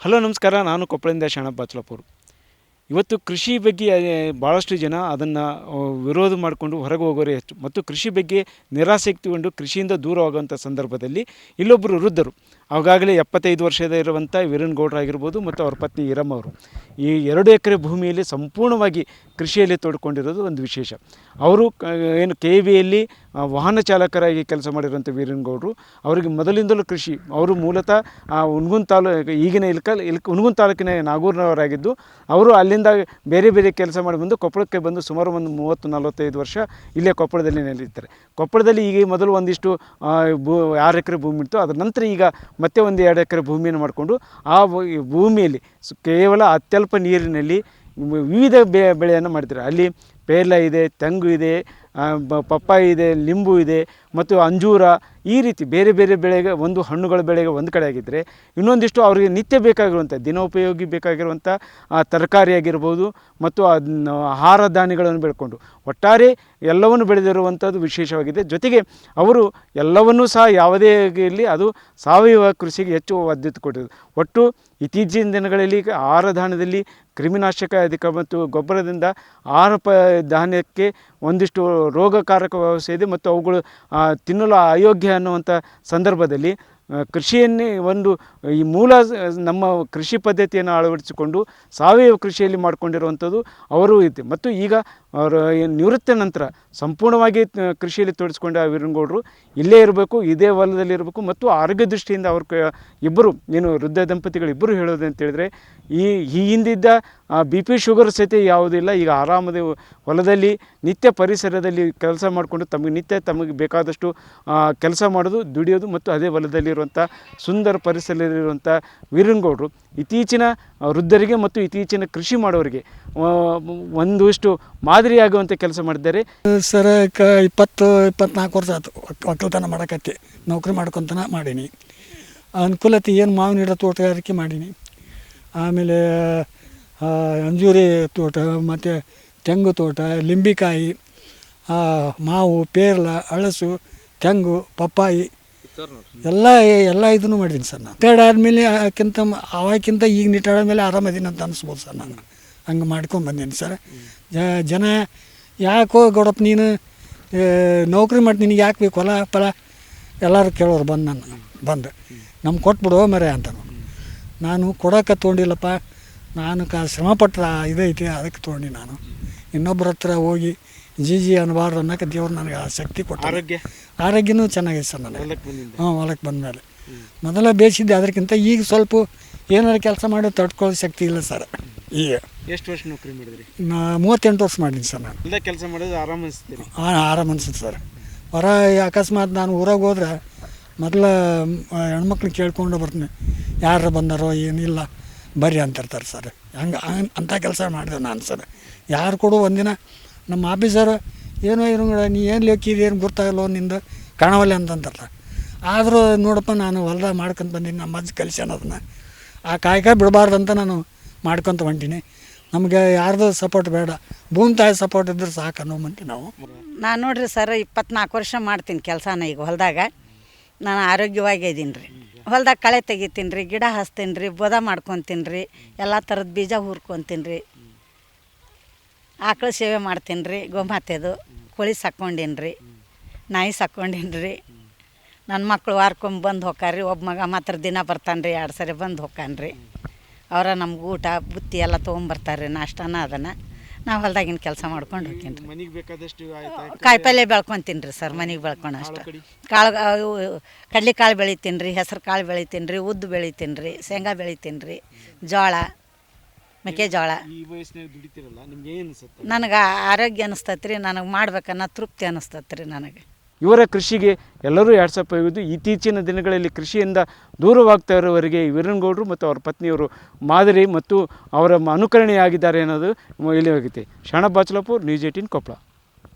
Hello, ನಮಸ್ಕಾರ. ನಾನು ಕೊಪ್ಪಳದಿಂದ ಶರಣಪ್ಪ ಬಾಚಲಪುರ್. ಇವತ್ತು ಕೃಷಿ ಬಗ್ಗೆ ಭಾಳಷ್ಟು ಜನ ಅದನ್ನು ವಿರೋಧ ಮಾಡಿಕೊಂಡು ಹೊರಗೆ ಹೋಗೋರೇ ಹೆಚ್ಚು. ಮತ್ತು ಕೃಷಿ ಬಗ್ಗೆ ನಿರಾಸಕ್ತಿಗೊಂಡು ಕೃಷಿಯಿಂದ ದೂರವಾಗುವಂಥ ಸಂದರ್ಭದಲ್ಲಿ ಇಲ್ಲೊಬ್ಬರು ವೃದ್ಧರು ಆವಾಗಲೇ ಎಪ್ಪತ್ತೈದು ವರ್ಷದ ಇರುವಂಥ ವೀರನ್ ಗೌಡ್ರಾಗಿರ್ಬೋದು ಮತ್ತು ಅವ್ರ ಪತ್ನಿ ಇರಮ್ಮ ಅವರು. ಈ ಎರಡು ಎಕರೆ ಭೂಮಿಯಲ್ಲಿ ಸಂಪೂರ್ಣವಾಗಿ ಕೃಷಿಯಲ್ಲಿ ತೊಡ್ಕೊಂಡಿರೋದು ಒಂದು ವಿಶೇಷ. ಅವರು ಏನು ಕೆ ವಿಯಲ್ಲಿ ವಾಹನ ಚಾಲಕರಾಗಿ ಕೆಲಸ ಮಾಡಿರುವಂಥ ವೀರನ್ ಗೌಡರು. ಅವರಿಗೆ ಮೊದಲಿಂದಲೂ ಕೃಷಿ, ಅವರು ಮೂಲತಃ ಹುನಗುಂದ ತಾಲೂಕು ಈಗಿನ ಇಲ್ಕಲ್ ಇಲ್ಕ ಉಣ್ಗುನ್ ತಾಲೂಕಿನ ನಾಗೂರಿನವರಾಗಿದ್ದು, ಅವರು ಅಲ್ಲಿಂದ ಬೇರೆ ಬೇರೆ ಕೆಲಸ ಮಾಡಿ ಬಂದು ಕೊಪ್ಪಳಕ್ಕೆ ಬಂದು ಸುಮಾರು ಒಂದು ಮೂವತ್ತು, ನಲವತ್ತೈದು ವರ್ಷ ಇಲ್ಲೇ ಕೊಪ್ಪಳದಲ್ಲಿ ನೆಲೆಯುತ್ತಾರೆ ಕೊಪ್ಪಳದಲ್ಲಿ ಈಗ ಮೊದಲು ಒಂದಿಷ್ಟು ಭೂ, ಆರು ಎಕರೆ ಭೂಮಿ ಇತ್ತು. ಅದರ ನಂತರ ಈಗ ಮತ್ತೆ ಒಂದು ಎರಡು ಎಕರೆ ಭೂಮಿಯನ್ನು ಮಾಡಿಕೊಂಡು ಆ ಭೂಮಿಯಲ್ಲಿ ಕೇವಲ ಅತ್ಯಲ್ಪ ನೀರಿನಲ್ಲಿ ವಿವಿಧ ಬೆಳೆಯನ್ನು ಮಾಡ್ತಾರೆ ಅಲ್ಲಿ ಪೇರ್ಲ ಇದೆ, ತೆಂಗು ಇದೆ ಪಪ್ಪಾಯಿ ಇದೆ ಲಿಂಬು ಇದೆ ಮತ್ತು ಅಂಜೂರ ಈ ರೀತಿ ಬೇರೆ ಬೇರೆ ಬೆಳೆಗೆ ಒಂದು ಹಣ್ಣುಗಳ ಬೆಳೆಗೆ ಒಂದು ಕಡೆ ಆಗಿದ್ದರೆ ಇನ್ನೊಂದಿಷ್ಟು ಅವರಿಗೆ ನಿತ್ಯ ಬೇಕಾಗಿರುವಂಥ ದಿನೋಪಯೋಗಿ ಬೇಕಾಗಿರುವಂಥ ಆ, ತರಕಾರಿ ಆಗಿರ್ಬೋದು ಮತ್ತು ಆಹಾರ ಧಾನ್ಯಗಳನ್ನು ಬೆಳ್ಕೊಂಡು ಒಟ್ಟಾರೆ ಎಲ್ಲವನ್ನು ಬೆಳೆದಿರುವಂಥದ್ದು ವಿಶೇಷವಾಗಿದೆ. ಜೊತೆಗೆ ಅವರು ಎಲ್ಲವನ್ನೂ ಸಹ ಯಾವುದೇ ಇರಲಿ ಅದು ಸಾವಯವ ಕೃಷಿಗೆ ಹೆಚ್ಚು ಆದ್ಯತೆ ಕೊಟ್ಟಿದ್ದು ಒಟ್ಟು ಇತ್ತೀಚಿನ ದಿನಗಳಲ್ಲಿ ಆಹಾರ ಧಾನ್ಯದಲ್ಲಿ ಕ್ರಿಮಿನಾಶಕ ಅಧಿಕ ಮತ್ತು ಗೊಬ್ಬರದಿಂದ ಆಹಾರ ಪ ಧಾನ್ಯಕ್ಕೆ ಒಂದಿಷ್ಟು ರೋಗಕಾರಕ ವ್ಯವಸ್ಥೆ ಇದೆ ಮತ್ತು ಅವುಗಳು ತಿನ್ನಲು ಅಯೋಗ್ಯ ಅನ್ನುವಂಥ ಸಂದರ್ಭದಲ್ಲಿ ಕೃಷಿಯನ್ನೇ ಒಂದು, ಈ ಮೂಲ ನಮ್ಮ ಕೃಷಿ ಪದ್ಧತಿಯನ್ನು ಅಳವಡಿಸಿಕೊಂಡು ಸಾವಯವ ಕೃಷಿಯಲ್ಲಿ ಮಾಡಿಕೊಂಡಿರುವಂಥದ್ದು ಅವರು ಇದೆ ಮತ್ತು ಈಗ ಅವರ ನಿವೃತ್ತ ನಂತರ ಸಂಪೂರ್ಣವಾಗಿ ಕೃಷಿಯಲ್ಲಿ ತೊಡಗಿಸ್ಕೊಂಡ ವೀರಂಗೌಡರು ಇಲ್ಲೇ ಇರಬೇಕು, ಇದೇ ಹೊಲದಲ್ಲಿ ಇರಬೇಕು, ಮತ್ತು ಆರೋಗ್ಯ ದೃಷ್ಟಿಯಿಂದ ಅವ್ರ ಇಬ್ಬರು ಏನು ವೃದ್ಧ ದಂಪತಿಗಳು ಇಬ್ಬರು ಹೇಳೋದು ಅಂತೇಳಿದರೆ ಈ ಈ ಹಿಂದಿದ್ದ ಬಿ ಪಿ ಶುಗರ್ ಸಹಿತ ಯಾವುದಿಲ್ಲ ಈಗ ಆರಾಮದ ಹೊಲದಲ್ಲಿ, ನಿತ್ಯ ಪರಿಸರದಲ್ಲಿ ಕೆಲಸ ಮಾಡಿಕೊಂಡು ತಮಗೆ, ನಿತ್ಯ ತಮಗೆ ಬೇಕಾದಷ್ಟು ಕೆಲಸ ಮಾಡೋದು, ದುಡಿಯೋದು, ಮತ್ತು ಅದೇ ಹೊಲದಲ್ಲಿರುವಂಥ ಸುಂದರ ಪರಿಸರದಲ್ಲಿರುವಂಥ ವೀರಂಗೌಡರು ಇತ್ತೀಚಿನ ವೃದ್ಧರಿಗೆ ಮತ್ತು ಇತ್ತೀಚಿನ ಕೃಷಿ ಮಾಡೋರಿಗೆ ಒಂದಿಷ್ಟು ಮಾದರಿಯಾಗುವಂಥ ಕೆಲಸ ಮಾಡಿದ್ದಾರೆ. ಸರ ಕ ಇಪ್ಪತ್ತು, ಇಪ್ಪತ್ನಾಲ್ಕು ವರ್ಷ ಆಯ್ತು ಒಕ್- ಒಕ್ಕಲ್ತನ ಮಾಡಕತ್ತಿ, ನೌಕರಿ ಮಾಡ್ಕೊತನ ಮಾಡೀನಿ. ಅನುಕೂಲತೆ ಏನು ಮಾವಿನ ಗಿಡ ತೋಟಗಾರಿಕೆ ಮಾಡೀನಿ. ಆಮೇಲೆ ಅಂಜೂರಿ ತೋಟ, ಮತ್ತು ತೆಂಗು ತೋಟ, ಲಿಂಬಿಕಾಯಿ ಮಾವು, ಪೇರ್ಲ, ಹಳಸು, ತೆಂಗು, ಪಪ್ಪಾಯಿ ಎಲ್ಲ ಎಲ್ಲ ಇದನ್ನು ಮಾಡಿದ್ದೀನಿ ಸರ್ ನಾನು. ರಿಟೈರ್ಡ್ ಆದಮೇಲೆ ಆಕಿಂತ ಅವಾಗಿಂತ ಈಗ ರಿಟೈರ್ಡ್ ಆದಮೇಲೆ ಆರಾಮದೀನಿ ಅಂತ ಅನಿಸ್ಬೋದು ಸರ್ ನಾನು ಹಂಗೆ ಮಾಡ್ಕೊಂಡು ಬಂದೀನಿ ಸರ್. ಜನ ಯಾಕೋ ಗೌಡಪ್ಪ ನೀನು ನೌಕರಿ ಮಾಡಿ ನಿನಗೆ ಯಾಕೆ ಬೇಕು? ಹೊಲ ಫಲ ಎಲ್ಲರೂ ಕೇಳೋರು ಬಂದು ನಾನು, ಬಂದು. ನಮ್ಗೆ ಕೊಟ್ಬಿಡು ಮರೆ ಅಂತ ನಾನು ಕೊಡೋಕೆ ತೊಗೊಂಡಿಲ್ಲಪ್ಪ. ನಾನು ಕಾ ಶ್ರಮಪಟ್ಟ ಇದೈತಿ, ಅದಕ್ಕೆ ತೊಗೊಂಡು ನಾನು. ಇನ್ನೊಬ್ಬರ ಹತ್ರ ಹೋಗಿ ಜಿ ಜಿ ಅನ್ನಬಾರ್ದು ಅನ್ನೋಕೆ ದೇವ್ರು ನನಗೆ ಆ ಶಕ್ತಿ ಕೊಟ್ಟ ಆರೋಗ್ಯ? ಆರೋಗ್ಯನೂ ಚೆನ್ನಾಗಿದೆ ಸರ್ ನನಗೆ. ಹಾಂ ಹೊಲಕ್ಕೆ ಬಂದಮೇಲೆ. ಮೊದಲ ಬೇಯಿಸಿದ್ದೆ ಅದಕ್ಕಿಂತ ಈಗ ಸ್ವಲ್ಪ ಏನಾರು ಕೆಲಸ ಮಾಡಿ ತಡ್ಕೊಳ್ಳೋ ಶಕ್ತಿ ಇಲ್ಲ ಸರ್. ಈಗ. ಎಷ್ಟು ವರ್ಷ ನೌಕರಿ ಮಾಡಿದ್ರಿ? ನಾ ಮೂವತ್ತೆಂಟು ವರ್ಷ ಮಾಡಿದ್ದೀನಿ ಸರ್ ನಾನು. ಇಲ್ಲೇ ಕೆಲಸ ಮಾಡೋದು ಆರಾಮ ಅನಿಸ್ತೀನಿ ಹಾಂ ಆರಾಮ ಅನ್ಸುತ್ತೆ ಸರ್. ಹೊರ ಅಕಸ್ಮಾತ್ ನಾನು ಊರಾಗ ಹೋದ್ರೆ ಮೊದಲ ಹೆಣ್ಮಕ್ಳು ಕೇಳ್ಕೊಂಡು ಬರ್ತೀನಿ. ಯಾರು ಬಂದಾರೋ ಏನಿಲ್ಲ ಬರ್ರಿ ಅಂತಿರ್ತಾರೆ ಸರ್. ಹಂಗೆ ಅಂಥ ಕೆಲಸ ಮಾಡಿದೆ ನಾನು ಸರ್. ಯಾರು ಕೂಡ ಒಂದಿನ ನಮ್ಮ ಆಫೀಸರ್, ಏನೋ ಏನೋ ನೀ ಏನು ಲೆಕ್ಕಿದೆ ಏನು ಗೊತ್ತಾಗಲ್ಲ ನಿಂದು? ಕಾಣವಲ್ಲ ಅಂತಂತಾರಲ್ಲ ಆದರೂ ನೋಡಪ್ಪ, ನಾನು ಹೊಲ್ದಾಗ ಮಾಡ್ಕೊಂತ ಬಂದೀನಿ, ನಮ್ಮ ಅಜ್ಜ ಕಲಿಸ್ಯಾನ ಅದನ್ನ ಆ ಕಾಯಕ ಬಿಡಬಾರ್ದಂತ ನಾನು ಮಾಡ್ಕೊತ ಹೊಂಟೀನಿ. ನಮಗೆ ಯಾರ್ದು ಸಪೋರ್ಟ್ ಬೇಡ. ಭೂಮಿ ತಾಯಿ ಸಪೋರ್ಟ್ ಇದ್ರೆ ಸಾಕು ಅನ್ನೋ ಮಂದಿ ನಾವು. ನಾನು ನೋಡ್ರಿ ಸರ್, ಇಪ್ಪತ್ನಾಲ್ಕು ವರ್ಷ ಮಾಡ್ತೀನಿ ಕೆಲಸನ ಈಗ ಹೊಲದಾಗ. ನಾನು ಆರೋಗ್ಯವಾಗಿ ಇದ್ದೀನಿ ರೀ ಹೊಲ್ದಾಗ ಕಳೆ ತೆಗಿತೀನಿ ರೀ ಗಿಡ ಹಚ್ತೀನಿ ರೀ ಬೋದ ಮಾಡ್ಕೊತೀನಿ ರೀ ಎಲ್ಲ ಥರದ ಬೀಜ ಹುರ್ಕೊತೀನಿ ರೀ ಆಕಳು ಸೇವೆ ಮಾಡ್ತೀನಿ ರೀ ಗೋಮಾತೆದು. ಕೋಳಿ ಸಾಕ್ಕೊಂಡೀನಿ ರೀ ನಾಯಿ ಸಾಕ್ಕೊಂಡೀನಿ ರೀ ನನ್ನ ಮಕ್ಕಳು ವಾರಕ್ಕೊಮ್ಮೆ ಬಂದು ಹೋಗ್ತಾರ್ರಿ ಒಬ್ಬ ಮಗ ಮಾತ್ರ ದಿನ ಬರ್ತಾನೆ ರೀ ಎರಡು ಸರಿ ಬಂದು ಹೋಗ್ತಾನೆ ರೀ ಅವರ ನಮ್ಗೆ ಊಟ ಬುತ್ತಿ ಎಲ್ಲ ತೊಗೊಂಬರ್ತಾರೆ ರೀ ನಾಷ್ಟನ ಅದನ್ನು. ನಾವು ಹೊಲ್ದಾಗಿನ ಕೆಲಸ ಮಾಡ್ಕೊಂಡು ಹೋಗ್ತೀನಿ ರೀ ಮನೆಗೆ ಬೇಕಾದಷ್ಟು ಕಾಯಿಪಲ್ಯ ಬೆಳ್ಕೊತೀನಿ ರೀ ಸರ್ ಮನೆಗೆ ಬೆಳ್ಕೊಂಡು ಅಷ್ಟು. ಕಾಳು ಕಡ್ಲಿ ಕಾಳು ಬೆಳಿತೀನಿ ರೀ ಹೆಸ್ರು ಕಾಳು ಬೆಳಿತೀನಿ ರೀ ಉದ್ದು ಬೆಳಿತೀನಿ ರೀ ಶೇಂಗಾ ಬೆಳಿತೀನಿ ರೀ ಜೋಳ. ಮೆಕ್ಕೆಜೋಳ ಈ ವಯಸ್ಸಿನಾಗ ದುಡಿತಿರಲ್ಲ ನಿಮ್ಗೆ ಏನು ಅನ್ಸುತ್ತೆ? ನನಗೆ ಆರೋಗ್ಯ ಅನಿಸ್ತೈತೆ ರೀ ನನಗೆ ಮಾಡ್ಬೇಕನ್ನೋ ತೃಪ್ತಿ ಅನಿಸ್ತತ್ರಿ ನನಗೆ. ಇವರ ಕೃಷಿಗೆ ಎಲ್ಲರೂ ಯಾಡ್ಸಪ್ ಆಗೋದು ಇತ್ತೀಚಿನ ದಿನಗಳಲ್ಲಿ ಕೃಷಿಯಿಂದ ದೂರವಾಗ್ತಾ ಇರೋವರೆಗೆ ವೀರನ್ಗೌಡರು ವೀರನಗೌಡರು ಮತ್ತು ಅವರ ಪತ್ನಿಯವರು ಮಾದರಿ ಮತ್ತು ಅವರ ಅನುಕರಣೆಯಾಗಿದ್ದಾರೆ ಅನ್ನೋದು ಇಲ್ಲಿ ಹೋಗುತ್ತೆ. ಶಣ ಬಾಚಲಪುರ್ ನ್ಯೂಸ್ ಏಟೀನ್ ಕೊಪ್ಪಳ